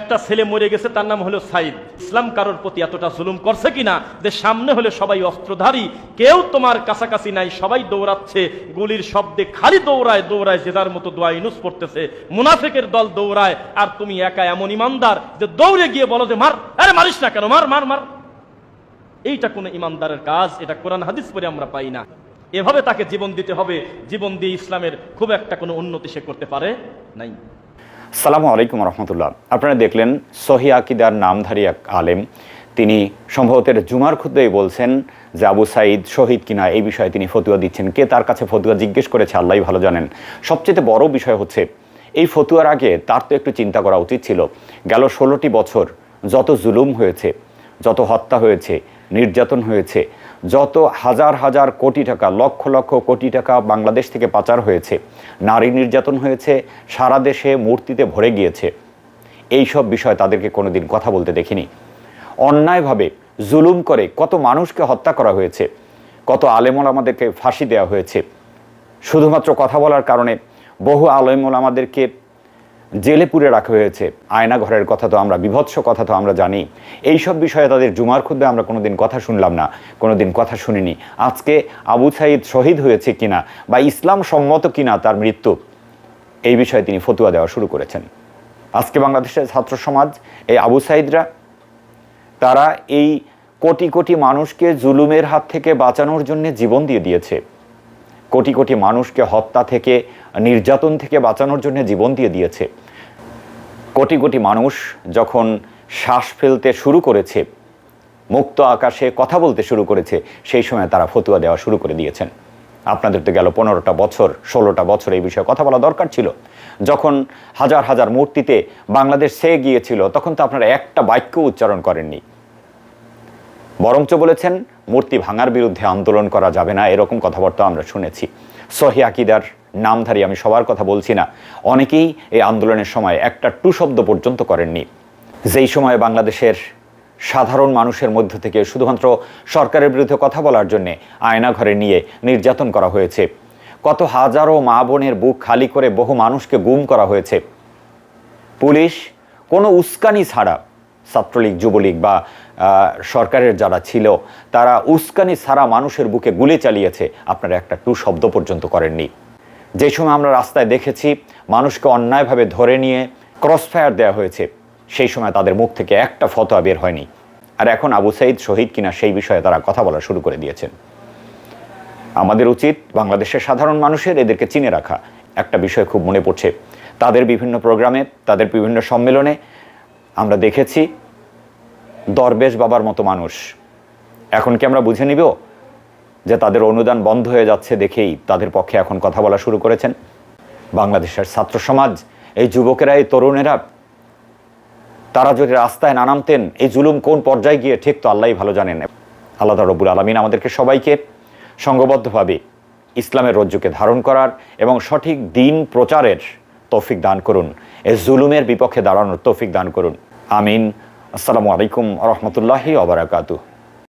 একটা ছেলে মরে গেছে, তার নাম হলো সাইদ। ইসলাম কারোর প্রতি এতটা জুলুম করছে কিনা? যে সামনে হলে সবাই অস্ত্রধারী, কেউ তোমার কাছাকাছি নাই, সবাই দৌড়াচ্ছে, গুলির শব্দে খালি দৌড়ায় দৌড়ায় যে যার মতো দোয়া ইনুস পড়তেছে। মুনাফেকের দল দৌড়ায়, আর তুমি একা এমন ইমানদার যে দৌড়ে গিয়ে বলো যে, মার, আরে মারিস না কেন, মার মার মার। এইটা কোনো ইমানদারের কাজ, এটা কোরআন হাদিস পরে আমরা পাই না। এভাবে তাকে জীবন দিতে হবে। জীবন দিয়ে ইসলামের খুব একটা কোনো উন্নতি সে করতে পারে নাই। সালামু আলাইকুম রহমতুল্লাহ। আপনারা দেখলেন সহি আকিদার নামধারী এক আলেম। তিনি সম্ভবত জুমার খুদ্দেই বলছেন যে আবু সাইদ শহীদ কিনা এই বিষয়ে তিনি ফতুয়া দিচ্ছেন। কে তার কাছে ফতুয়া জিজ্ঞেস করেছে আল্লাহ ভালো জানেন। সবচেয়ে বড় বিষয় হচ্ছে, এই ফতুয়ার আগে তার তো একটু চিন্তা করা উচিত ছিল। গেল ষোলোটি বছর যত জুলুম হয়েছে, যত হত্যা হয়েছে, নির্যাতন হয়েছে যত হাজার হাজার কোটি টাকা, লক্ষ লক্ষ কোটি টাকা বাংলাদেশ থেকে পাচার হয়েছে, নারী নির্যাতন হয়েছে, সারা দেশে মূর্তিতে ভরে গিয়েছে। এই সব বিষয় তাদেরকে কোনোদিন কথা বলতে দেখিনি। অন্যায়ভাবে জুলুম করে কত মানুষকে হত্যা করা হয়েছে, কত আলেমল আমাদেরকে ফাঁসি দেওয়া হয়েছে। শুধুমাত্র কথা বলার কারণে বহু আলেমল আমাদেরকে জেলে পুরে রাখা হয়েছে। আয়না ঘরের কথা তো আমরা, বিভৎস কথা তো আমরা জানি। এই সব বিষয়ে তাদের জুমার খুদ্ে আমরা কোনোদিন কথা শুনলাম না, কোনোদিন কথা শুনিনি। আজকে আবু সাইদ শহীদ হয়েছে কিনা বা ইসলাম সম্মত কিনা তার মৃত্যু, এই বিষয়ে তিনি ফতুয়া দেওয়া শুরু করেছেন। আজকে বাংলাদেশের ছাত্র সমাজ, এই আবু সাইদরা, তারা এই কোটি কোটি মানুষকে জুলুমের হাত থেকে বাঁচানোর জন্য জীবন দিয়ে দিয়েছে। কোটি কোটি মানুষকে হত্যা থেকে, নির্যাতন থেকে বাঁচানোর জন্য জীবন দিয়ে দিয়েছে। কোটি কোটি মানুষ যখন শ্বাস ফেলতে শুরু করেছে, মুক্ত আকাশে কথা বলতে শুরু করেছে, সেই সময় তারা ফতুয়া দেওয়া শুরু করে দিয়েছেন। আপনাদের তো গেল পনেরোটা বছর, ষোলোটা বছর এই বিষয়ে কথা বলা দরকার ছিল। যখন হাজার হাজার মূর্তিতে বাংলাদেশ সে গিয়েছিল, তখন তো আপনারা একটা বাক্য উচ্চারণ করেননি। বরঞ্চ বলেছেন মূর্তি ভাঙার বিরুদ্ধে আন্দোলন করা যাবে না, এরকম কথাবার্তা আমরা শুনেছি। সহি আকিদার নামধারী আমি সবার কথা বলছি না। অনেকেই এই আন্দোলনের সময় একটা টু শব্দ পর্যন্ত করেননি। যেই সময়ে বাংলাদেশের সাধারণ মানুষের মধ্য থেকে শুধুমাত্র সরকারের বিরুদ্ধে কথা বলার জন্যে আয়না ঘরে নিয়ে নির্যাতন করা হয়েছে। কত হাজারো মা বোনের বুক খালি করে বহু মানুষকে গুম করা হয়েছে। পুলিশ কোনো উস্কানি ছাড়া ছাত্রলীগ যুবলীগ বা সরকারের যারা ছিল, তারা উস্কানি ছাড়া মানুষের বুকে গুলি চালিয়েছে। আপনারা একটা টু শব্দ পর্যন্ত করেননি। যে সময় আমরা রাস্তায় দেখেছি, মানুষকে অন্যায়ভাবে ধরে নিয়ে ক্রসফায়ার দেওয়া হয়েছে, সেই সময় তাদের মুখ থেকে একটা ফতোয়া বের হয়নি। আর এখন আবু সাইদ শহীদ কিনা সেই বিষয়ে তারা কথা বলা শুরু করে দিয়েছেন। আমাদের উচিত বাংলাদেশের সাধারণ মানুষের এদেরকে চিনে রাখা। একটা বিষয় খুব মনে পড়ছে। তাদের বিভিন্ন প্রোগ্রামে, তাদের বিভিন্ন সম্মেলনে আমরা দেখেছি দরবেশ বাবার মতো মানুষ। এখন কি আমরা বুঝে নিব যে তাদের অনুদান বন্ধ হয়ে যাচ্ছে দেখেই তাদের পক্ষে এখন কথা বলা শুরু করেছেন? বাংলাদেশের ছাত্র সমাজ, এই যুবকেরা, এই তরুণেরা, তারা যদি রাস্তায় না নামতেন, এই জুলুম কোন পর্যায়ে গিয়ে ঠিক তো আল্লাহই ভালো জানেন। আল্লাহ রব্বুল আলমিন আমাদেরকে সবাইকে সঙ্গবদ্ধভাবে ইসলামের রজ্জুকে ধারণ করার এবং সঠিক দিন প্রচারের তৌফিক দান করুন। এ জুলুমের বিপক্ষে দাঁড়ানোর তৌফিক দান করুন। আমিন। আসসালামু আলাইকুম রহমতুল্লাহি ওবরাকাতুহ